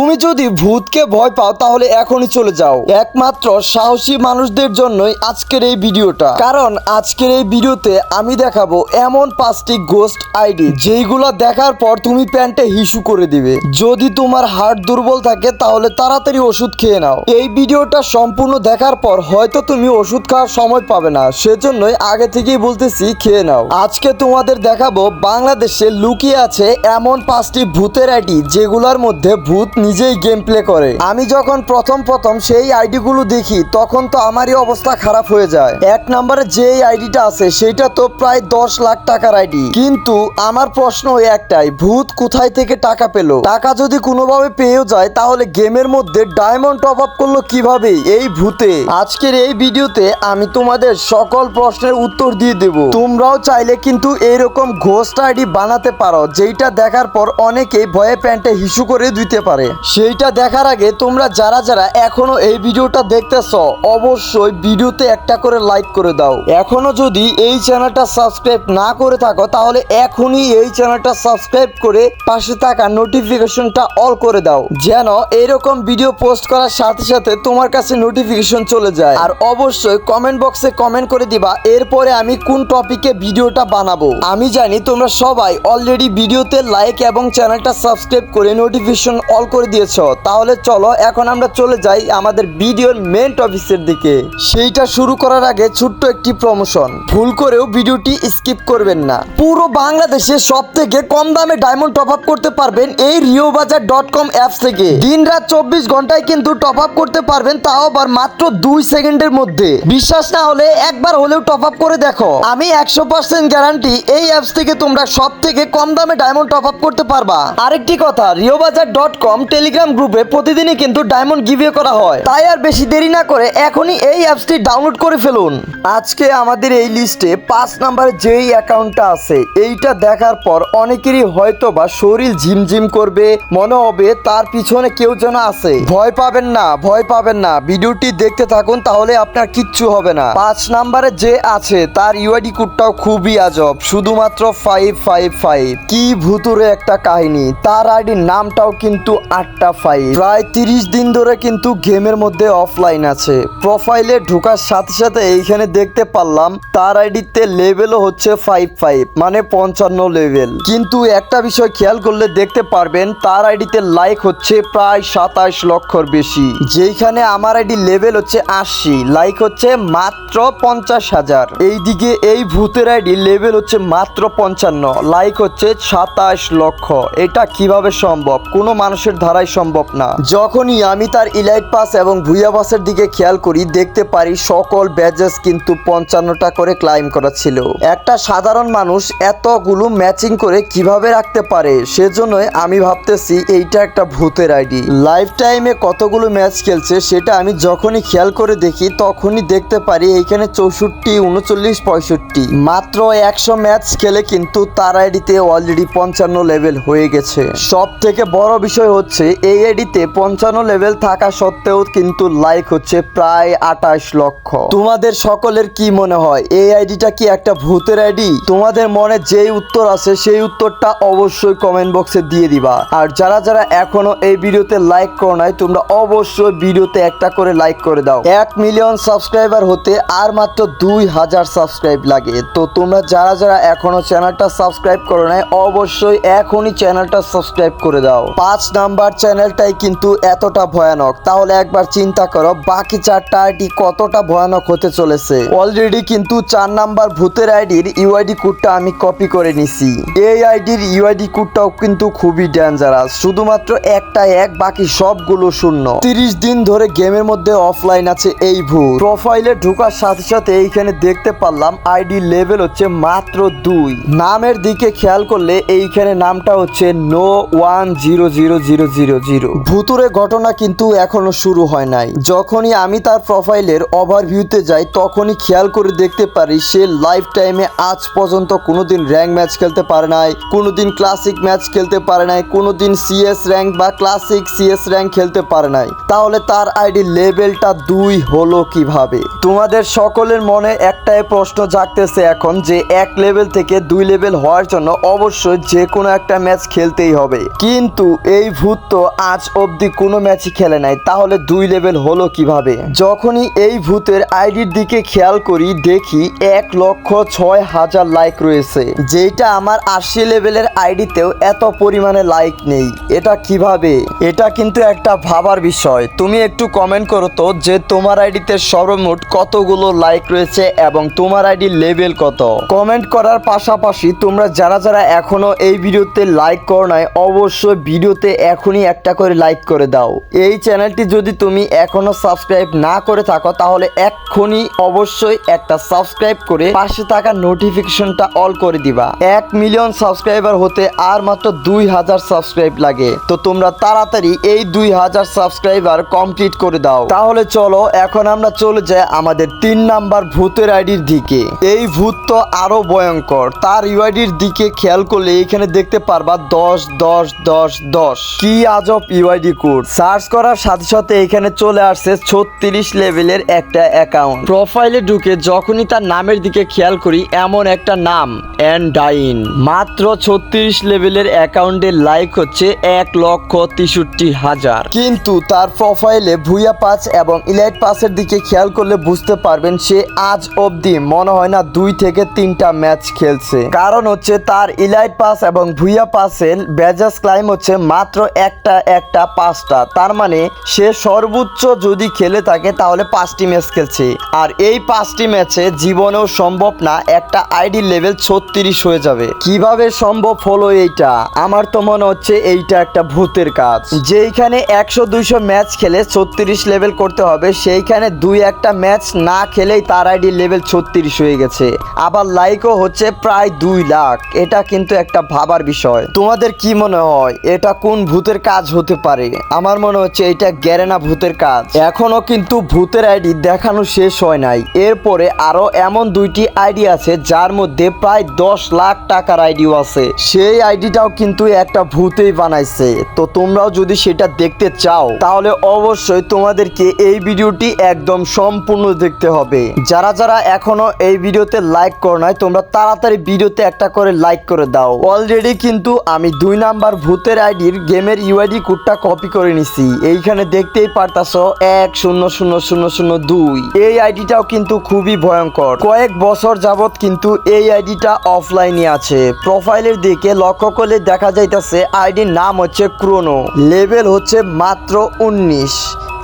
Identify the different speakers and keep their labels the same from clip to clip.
Speaker 1: তুমি যদি ভূতকে ভয় পাও, তাহলে এখনই চলে যাও। একমাত্র সাহসী মানুষদের জন্যই আজকের এই ভিডিওটা। কারণ আজকের এই ভিডিওতে আমি দেখাবো এমন পাঁচটি গোস্ট আইডি যেইগুলো দেখার পর তুমি প্যান্টে হিসু করে দিবে। যদি তোমার হার্ট দুর্বল থাকে, তাহলে তাড়াতাড়ি ওষুধ খেয়ে নাও। এই ভিডিওটা সম্পূর্ণ দেখার পর হয়তো তুমি ওষুধ খাওয়ার সময় পাবে না। সেজন্যই আগে থেকেই বলতেছি, খেয়ে নাও। আজকে তোমাদের দেখাবো বাংলাদেশে লুকিয়ে আছে এমন পাঁচটি ভূতের আইডি যেগুলোর মধ্যে ভূত নিজেই গেম প্লে করে। আমি যখন প্রথম প্রথম সেই আইডিগুলো দেখি, তখন তো আমারই অবস্থা খারাপ হয়ে যায়। এক নম্বরে যে আইডিটা আছে সেটা তো প্রায় দশ লাখ টাকার আইডি। কিন্তু আমার প্রশ্ন ওই একটাই, ভূত কোথায় থেকে টাকা পেল? টাকা যদি কোনোভাবে পেয়েও যায়, তাহলে গেমের মধ্যে ডায়মন্ড টপ আপ করল কীভাবে এই ভূতে? আজকের এই ভিডিওতে আমি তোমাদের সকল প্রশ্নের উত্তর দিয়ে দেব। তোমরাও চাইলে কিন্তু এইরকম ঘোস্ট আইডি বানাতে পারো, যেইটা দেখার পর অনেকেই ভয়ে প্যান্টে হিসু করে দিতে পারে। সেইটা দেখার আগে তোমরা যারা যারা এখনও এই ভিডিওটা দেখতেছ, অবশ্যই ভিডিওতে একটা করে লাইক করে দাও। এখনও যদি এই চ্যানেলটা সাবস্ক্রাইব না করে থাকো, তাহলে এখনই এই চ্যানেলটা সাবস্ক্রাইব করে পাশে থাকা নোটিফিকেশনটা অল করে দাও। যেন এইরকম ভিডিও পোস্ট করার সাথে সাথে তোমার কাছে নোটিফিকেশন চলে যায়। আর অবশ্যই কমেন্ট বক্সে কমেন্ট করে দিবা, এরপরে আমি কোন টপিকে ভিডিওটা বানাবো। আমি জানি তোমরা সবাই অলরেডি ভিডিওতে লাইক এবং চ্যানেলটা সাবস্ক্রাইব করে নোটিফিকেশন অল করে দিয়েছ। তাহলে চলো, এখন আমরা চলে যাই আমাদের ভিডিওর মেন টপিকের দিকে। সেইটা শুরু করার আগে ছোট্ট একটি প্রমোশন ভুল করেও ভিডিওটি স্কিপ করবেন না। পুরো বাংলাদেশে সব থেকে কম দামে ডায়মন্ড টপ আপ করতে পারবেন এই রিও বাজার ডট কম অ্যাপস থেকে। দিন রাত চব্বিশ ঘন্টায় কিন্তু টপ আপ করতে পারবেন, তাও আবার মাত্র দুই সেকেন্ডের মধ্যে। বিশ্বাস না হলে একবার হলেও টপ আপ করে দেখো। আমি একশো পার্সেন্ট গ্যারান্টি এই অ্যাপস থেকে তোমরা সব থেকে কম দামে ডায়মন্ড টপ আপ করতে পারবা। আরেকটি কথা রিও বাজার ডট কম টেলিগ্রাম গ্রুপে প্রতিদিনই কিন্তু ডায়মন্ড গিভিয়ে করা হয়। তাই আর বেশি দেরি না করে এখনই এই অ্যাপসটি ডাউনলোড করে ফেলুন। আজকে আমাদের এই লিস্টে পাঁচ নাম্বারে যেই অ্যাকাউন্টটা আছে, এইটা দেখার পর অনেকেরই হয়তো বা শরীর ঝিমঝিম করবে, মনে হবে তার পিছনে কেউ যেন আছে। ভয় পাবেন না, ভয় পাবেন না। ভিডিওটি দেখতে থাকুন, তাহলে আপনার কিচ্ছু হবে না। পাঁচ নাম্বারে যে আছে, তার ইউআইডি কোডটাও খুবই আজব। শুধুমাত্র ফাইভ ফাইভ ফাইভ কি ভুতুরে একটা কাহিনী। তার আইডির নামটাও কিন্তু আটটা ফাইভ প্রায় তিরিশ দিন ধরে কিন্তু গেমের মধ্যে অফলাইন আছে। প্রোফাইলে ঢোকার সাথে সাথে এইখানে দেখতে পারলাম, তার আইডিতে লেভেলও হচ্ছে ফাইভ ফাইভ মানে পঞ্চান্ন লেভেল কিন্তু একটা বিষয় খেয়াল করলে দেখতে পারবেন, তার আইডিতে লাইক হচ্ছে প্রায় সাতাশ লক্ষর বেশি। যেইখানে আমার আইডি লেভেল হচ্ছে আশি লাইক হচ্ছে মাত্র পঞ্চাশ হাজার। এইদিকে এই ভূতের আইডি লেভেল হচ্ছে মাত্র পঞ্চান্ন লাইক হচ্ছে সাতাশ লক্ষ। এটা কীভাবে সম্ভব? কোনো মানুষের ধারাই সম্ভব না। যখনই আমি তার ইলাইট পাস এবং ভুইয়া পাসের দিকে খেয়াল করি, দেখতে পারি সকল ব্যাজেস কিন্তু পঞ্চান্নটা করে ক্লাইম করা ছিল। একটা সাধারণ মানুষ এতগুলো ম্যাচিং করে কীভাবে রাখতে পারে? সেজন্যই আমি ভাবতেছি, এইটা একটা ভূতের আইডি। লাইফ টাইমে কতগুলো ম্যাচ খেলছে, সেটা আমি যখনই খেয়াল করে দেখি, তখনই দেখতে পারি এইখানে চৌষট্টি, উনচল্লিশ, পঁয়ষট্টি। মাত্র একশো ম্যাচ খেলে কিন্তু তার আইডিতে অলরেডি পঞ্চান্ন লেভেল হয়ে গেছে। সব থেকে বড় বিষয় হচ্ছে এই আইডিতে পঞ্চান্ন লেভেল থাকা সত্ত্বেও কিন্তু লাইক হচ্ছে প্রায় আঠাশ লক্ষ। তোমাদের সকলের কি মনে হয়? এই আইডিটা কি একটা ভূতের আইডি তোমাদের মনে যেই উত্তর আছে সেই উত্তরটা অবশ্যই কমেন্ট বক্সে দিয়ে দিবা। আর যারা যারা এখনও এই ভিডিওতে লাইক করো নাই, তোমরা অবশ্যই ভিডিওতে একটা করে লাইক করে দাও। এক মিলিয়ন সাবস্ক্রাইবার হতে আর মাত্র দুই হাজার সাবস্ক্রাইব লাগে। তো তোমরা যারা যারা এখনও চ্যানেলটা সাবস্ক্রাইব করো নাই, অবশ্যই এখনই চ্যানেলটা সাবস্ক্রাইব করে দাও। পাঁচ নাম্বার চ্যানেলটাই কিন্তু এতটা ভয়ানক। তাহলে একবার চিন্তা করো, বাকি চারটা আইডি কতটা ভয়ানক হতে চলেছে। অলরেডি কিন্তু চার নাম্বার ভূতের আইডির ইউআইডি কোডটা আমি কপি করে নিছি। এই আইডির ইউআইডি কোডটাও কিন্তু খুবই ডেঞ্জারাস শুধুমাত্র একটা এক, বাকি সবগুলো শূন্য। তিরিশ দিন ধরে গেমের মধ্যে অফলাইন আছে এই ভূত। প্রোফাইলে ঢোকার সাথে সাথে এইখানে দেখতে পারলাম, আইডি লেভেল হচ্ছে মাত্র দুই। নামের দিকে খেয়াল করলে এইখানে নামটা হচ্ছে no one zero zero zero zero zero zero. ভুতুরে ঘটনা কিন্তু এখনও শুরু হয় নাই। যখনই আমি তার প্রোফাইলের ওভারভিউতে যাই, তখনই খেয়াল করে দেখতে পারি সে লাইফ টাইমে আজ পর্যন্ত কোনোদিন র্যাঙ্ক ম্যাচ খেলতে পারে নাই, কোনোদিন ক্লাসিক ম্যাচ খেলতে পারে নাই, কোনোদিন সিএস র্যাঙ্ক বা ক্লাসিক সিএস র্যাঙ্ক খেলতে পারে নাই। তাহলে তার আইডি লেভেলটা দুই হলো কীভাবে? তোমাদের সকলের মনে একটাই প্রশ্ন জাগতেছে এখন যে এক লেভেল থেকে দুই লেভেল হওয়ার জন্য অবশ্যই যে কোনো একটা ম্যাচ খেলতেই হবে। কিন্তু এই ভূত তো আজ অবধি কোনো ম্যাচই খেলে নাই। তাহলে দুই লেভেল হলো কীভাবে? যখনই এই ভূতের আইডির দিকে খেয়াল করি, দেখি এক লক্ষ ছয় হাজার লাইক রয়েছে। যেটা আমার আশি লেভেলের আইডিতেও এত পরিমাণে লাইক নেই। এটা কীভাবে? এটা কিন্তু একটা ভাবার বিষয়। তুমি একটু কমেন্ট করো তো যে তোমার আইডিতে সর্বমোট কতগুলো লাইক রয়েছে এবং তোমার আইডি লেভেল কত? কমেন্ট করার পাশাপাশি তোমরা যারা যারা এখনও এই ভিডিওতে লাইক করো নাই, অবশ্যই ভিডিওতে এখনই একটা করে লাইক করে দাও। এই চ্যানেলটি যদি তুমি এখনও সাবস্ক্রাইব না করে থাকো, তাহলে এক্ষুনি অবশ্যই একটা সাবস্ক্রাইব করে পাশে থাকা নোটিফিকেশনটা অল করে দিবা। এক মিলিয়ন সাবস্ক্রাইবার হতে আর মাত্র দুই হাজার সাবস্ক্রাইব লাগে। তো তোমরা তাড়াতাড়ি এই দুই হাজার সাবস্ক্রাইবার কমপ্লিট করে দাও। তাহলে চলো, এখন আমরা চলে যাই আমাদের তিন নাম্বার ভূতের আইডির দিকে। এই ভূত তো আরও ভয়ঙ্কর। তার ইউআইডির দিকে খেয়াল করলে এখানে দেখতে পারবা দশ দশ দশ দশ। কি আজব ইউআইডি কোড। সার্চ করার সাথে সাথে এখানে চলে আসছে ছত্রিশ লেভেলের একটা অ্যাকাউন্ট। প্রোফাইলে ঢুকে যখনই তার নামের দিকে খেয়াল করি, এমন একটা নাম অ্যান্ড ডাইন মাত্র ছত্রিশ লেভেলের অ্যাকাউন্টের লাইক হচ্ছে এক লক্ষ তেষট্টি হাজার। কিন্তু তার প্রোফাইলে ভুইয়া পাস এবং ইলাইট পাসের দিকে খেয়াল করলে বুঝতে পারবেন সে আজ অবধি মনে হয় না দুই থেকে তিনটা ম্যাচ খেলছে। কারণ হচ্ছে তার ইলাইট পাস এবং ভুইয়া পাসের বেজাস ক্লাইম হচ্ছে মাত্র একটা একটা, পাঁচটা। তার মানে সে সর্বোচ্চ যদি খেলে থাকে, তাহলে পাঁচটি ম্যাচ খেলছে। আর এই পাঁচটি ম্যাচে জীবনেও সম্ভব না, একটা আইডি লেভেল ছত্রিশ হয়ে যাবে। কীভাবে সম্ভব হলো এইটা? আমার তো মনে হচ্ছে এইটা একটা ভূতের কাজ। যেইখানে একশো, দুইশো ম্যাচ খেলে ছত্রিশ লেভেল করতে হবে, সেইখানে দুই, একটা ম্যাচ না খেলেই তার আইডি লেভেল ছত্রিশ হয়ে গেছে। আবার লাইকও হচ্ছে প্রায় দুই লাখ। এটা কিন্তু একটা ভাবার বিষয়। তোমাদের কি মনে হয়? এটা কোন ভূতের কাজ হতে পারে। আমার মনে হচ্ছে এটা গ্যারেনা ভূতের কাজ। এখনও কিন্তু ভূতের আইডি দেখানো শেষ হয় নাই। এরপরে আরও এমন দুইটি আইডি আছে যার মধ্যে প্রায় দশ লাখ টাকার আইডিও আছে। সেই আইডিটাও কিন্তু একটা ভূতেই বানাইছে। তো তোমরাও যদি সেটা দেখতে চাও, তাহলে অবশ্যই তোমাদেরকে এই ভিডিওটি একদম সম্পূর্ণ দেখতে হবে। যারা যারা এখনও এই ভিডিওতে লাইক করো নাই, তোমরা তাড়াতাড়ি ভিডিওতে একটা করে লাইক করে দাও। অলরেডি কিন্তু আমি দুই নাম্বার ভূতের আইডির গেমের ইউআইডি কোডটা কপি করে নিছি। এইখানে দেখতেই পারতাছো এক শূন্য শূন্য শূন্য শূন্য দুই। এই আইডিটাও কিন্তু খুবই ভয়ঙ্কর। কয়েক বছর যাবত কিন্তু এই আইডিটা অফলাইনে আছে। প্রোফাইলের দিকে লক্ষ্য করলে দেখা যাইতাছে আইডির নাম হচ্ছে ক্রোনো। লেভেল হচ্ছে মাত্র উনিশ।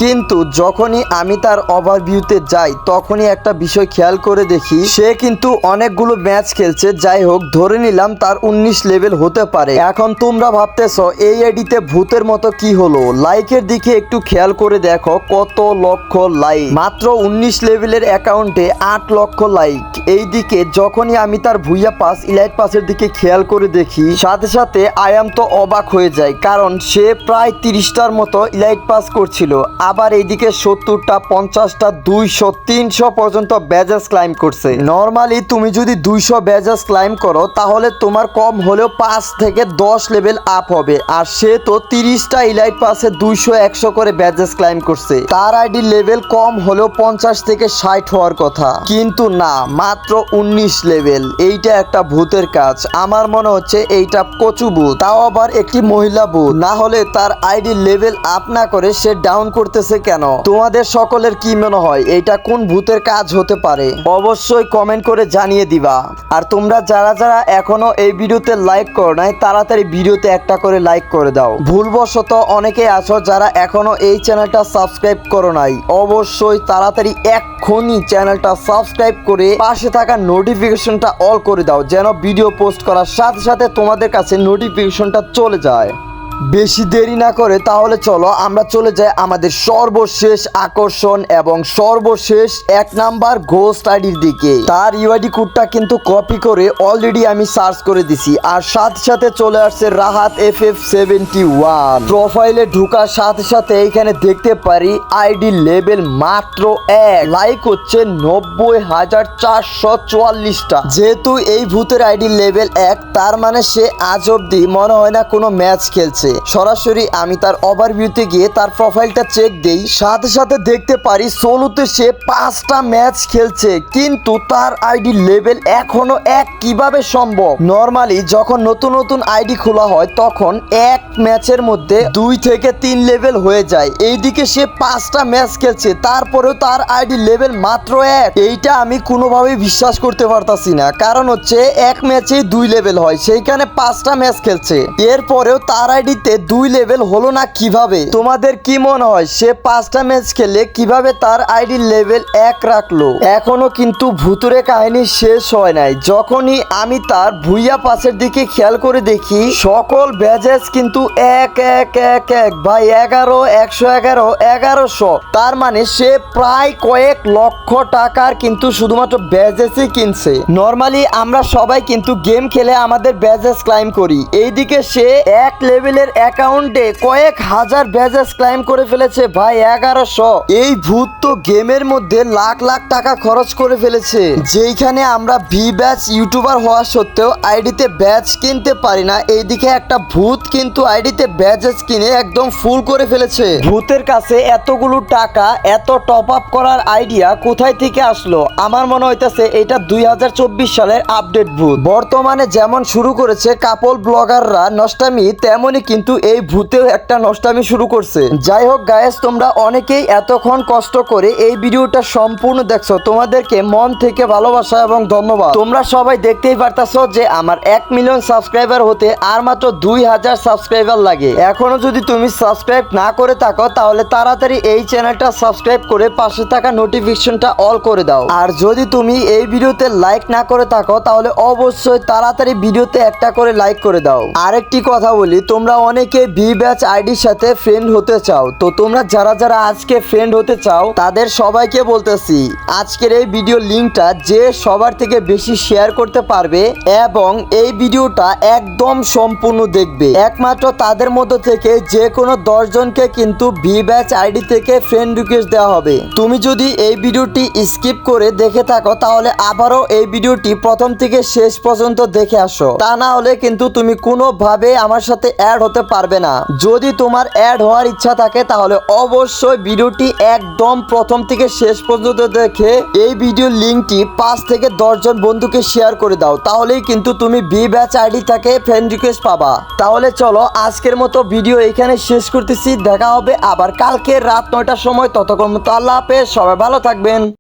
Speaker 1: কিন্তু যখনই আমি তার ওভারভিউতে যাই, তখনই একটা বিষয় খেয়াল করে দেখি, সে কিন্তু অনেকগুলো ম্যাচ খেলছে। যাই হোক, ধরে নিলাম তার উনিশ লেভেল হতে পারে। এখন তোমরা ভাবতেছ, এই আইডিতে ভূতের মতো কি হলো? লাইকের দিকে একটু খেয়াল করে দেখো, কত লক্ষ লাইক মাত্র উনিশ লেভেলের অ্যাকাউন্টে আট লক্ষ লাইক এই দিকে যখনই আমি তার ভুইয়া পাস ইলাইট পাসের দিকে খেয়াল করে দেখি, সাথে সাথে আয়াম তো অবাক হয়ে যায়, কারণ সে প্রায় তিরিশটার মতো ইলাইট পাস করছিল। আবার এইদিকে সত্তরটা, পঞ্চাশটা, দুইশো, তিনশো পর্যন্ত ব্যাজাস ক্লাইম করছে। নর্মালি তুমি যদি দুইশো ব্যাজাস ক্লাইম করো, তাহলে তোমার কম হলেও পাঁচ থেকে দশ লেভেল আপ হবে। আর সে তো তিরিশটা ইলাইট পাসে দুইশো, একশো করে ব্যাজাস ক্লাইম করছে। তার আইডি লেভেল কম হলেও পঞ্চাশ থেকে ষাট হওয়ার কথা। কিন্তু না, মাত্র উনিশ লেভেল এইটা একটা ভূতের কাজ। আমার মনে হচ্ছে এইটা কচু ভূত। তাও আবার একটি মহিলা ভূত। না হলে তার আইডি লেভেল আপ না করে সে ডাউন করতেছে কেন? তোমাদের সকলের কি মনে হয়? এটা কোন ভূতের কাজ হতে পারে? অবশ্যই কমেন্ট করে জানিয়ে দিবা। আর তোমরা যারা যারা এখনও এই ভিডিওতে লাইক করো নাই, তাড়াতাড়ি ভিডিওতে একটা করে লাইক করে দাও। ভুলবশত অনেকে আছো যারা এখনও এই চ্যানেলটা সাবস্ক্রাইব করো নাই। অবশ্যই তাড়াতাড়ি এক্ষুনি চ্যানেলটা সাবস্ক্রাইব করে পাশে থাকা নোটিফিকেশনটা অল করে দাও, যেন ভিডিও পোস্ট করার সাথে সাথে তোমাদের কাছে নোটিফিকেশনটা চলে যায়। বেশি দেরি না করে তাহলে চলো আমরা চলে যাই আমাদের সর্বশেষ আকর্ষণ এবং সর্বশেষ এক নাম্বার ঘোস্ট আইডির দিকে। তার ইউআইডি কোডটা কিন্তু কপি করে অলরেডি আমি সার্চ করে দিছি। আর সাথে সাথে চলে আসছে Rahat F F seventy one প্রোফাইলে ঢুকার সাথে সাথে এখানে দেখতে পারি আইডি লেভেল মাত্র এক। লাইক হচ্ছে নব্বই হাজার চারশো চুয়াল্লিশটা। যেহেতু এই ভূতের আইডি লেভেল এক, তার মানে সে আজ অব্দি মনে হয় না কোনো ম্যাচ খেলছে। খেলছে সরাসরি আমি তার ওভারভিউতে গিয়ে তার প্রোফাইলটা চেক দেই। সাথে সাথে দেখতে পারি সোলোতে সে পাঁচটা ম্যাচ খেলছে। কিন্তু তার আইডি লেভেল এখনও এক কীভাবে সম্ভব? নর্মালি যখন নতুন নতুন আইডি খোলা হয়, তখন এক ম্যাচের মধ্যে দুই থেকে তিন লেভেল হয়ে যায়। এইদিকে সে পাঁচটা ম্যাচ খেলছে, তারপরেও তার আইডি লেভেল মাত্র এক। এইটা আমি কোনোভাবেই বিশ্বাস করতে পারতাছি না। কারণ হচ্ছে এক ম্যাচেই দুই লেভেল হয়, সেইখানে পাঁচটা ম্যাচ খেলছে। এরপরেও তার আইডিতে দুই লেভেল হলো না কীভাবে? তোমাদের কি মনে হয় সে পাঁচটা ম্যাচ খেলে কীভাবে তার আইডি লেভেল এক রাখল? এখনও কিন্তু ভুতুরে কাহিনী শেষ হয় নাই। যখনই আমি তার ভুইয়া পাশের দিকে খেয়াল করে দেখি, সকল ব্যাজেস কিন্তু এক এক এক এক ভাই এগারো, একশো এগারো, এগারোশো। তার মানে সে প্রায় কয়েক লক্ষ টাকার কিন্তু শুধুমাত্র ব্যাজেসই কিনছে। নর্মালি আমরা সবাই কিন্তু গেম খেলে আমাদের ব্যাজেস ক্লাইম করি। এইদিকে সে এক লেভেলের অ্যাকাউন্টে কয়েক হাজার ব্যাজেস ক্লাইম করে ফেলেছে ভাই এগারোশো। এই ভূত তো গেমের মধ্যে লাখ লাখ টাকা খরচ করে ফেলেছে। যেইখানে আমরা ভি ব্যাচ ইউটিউবার হওয়া সত্ত্বেও আইডিতে ব্যাচ কিনতে পারি না এইদিকে একটা ভূত কিন্তু আইডিতে ব্যাজেস কিনে একদম ফুল করে ফেলেছে। ভূতের কাছে এতগুলো টাকা এত টপ আপ করার আইডিয়া কোথায় থেকে আসলো? আমার মনে হইতেছে এটা দুই হাজার চব্বিশ সালের আপডেট ভূত। বর্তমানে যেমন শুরু করেছে কাপল ব্লগাররা নষ্টামি তেমনি কিন্তু এই ভূতেও একটা নষ্টামি শুরু করছে। যাই হোক গায়েস তোমরা অনেকেই এতক্ষণ কষ্ট করে এই ভিডিওটা সম্পূর্ণ দেখছ। তোমাদেরকে মন থেকে ভালোবাসা এবং ধন্যবাদ। তোমরা সবাই দেখতেই পারতাছো যে আমার এক মিলিয়ন সাবস্ক্রাইবার হতে আর মাত্র দুই হাজার সাবস্ক্রাইবার লাগে। এখনও যদি তুমি সাবস্ক্রাইব না করে থাকো, তাহলে তাড়াতাড়ি এই চ্যানেলটা সাবস্ক্রাইব করে পাশে থাকা নোটিফিকেশনটা অল করে দাও। আর যদি তুমি এই ভিডিওতে লাইক না করে থাকো, তাহলে অবশ্যই তাড়াতাড়ি ভিডিওতে একটা করে লাইক করে দাও। আরেকটি কথা বলি, তোমরা অনেকে ভি ব্যাচ আইডির সাথে ফ্রেন্ড হতে চাও। তো তোমরা যারা যারা আজকে ফ্রেন্ড হতে চাও, তাদের সবাইকে বলতেছি, আজকের এই ভিডিও লিঙ্কটা যে সবার থেকে বেশি শেয়ার করতে পারবে এবং এই ভিডিওটা একদম সম্পূর্ণ দেখবে। একমাত্র তাদের মধ্যে থেকে যে কোনো দশজনকে কিন্তু ভি ব্যাচ আইডি থেকে ফ্রেন্ড রিকোয়েস্ট দেওয়া হবে। তুমি যদি এই ভিডিওটি স্কিপ করে দেখে থাকো, তাহলে আবারও এই ভিডিওটি প্রথম থেকে শেষ পর্যন্ত দেখে আসো। তা না হলে কিন্তু তুমি কোনোভাবে আমার সাথে অ্যাড হতে পারবে না। যদি তোমার অ্যাড হওয়ার ইচ্ছা থাকে, তাহলে অবশ্যই ভিডিওটি একদম প্রথম থেকে শেষ পর্যন্ত দেখে এই ভিডিও লিঙ্কটি পাঁচ থেকে দশজন বন্ধুকে শেয়ার করে দাও। তাহলেই কিন্তু তুমি বি ব্যাচ আইডি থেকে ফ্রেন্ড রিকোয়েস্ট পাবা। তাহলে চলো, আজকের মতো ভিডিও এখানে শেষ করতেছি। দেখা হবে আবার কালকে রাত নয়টার সময়। ততক্ষণ মতো আল্লাহ হাফেজ। সবাই ভালো থাকবেন।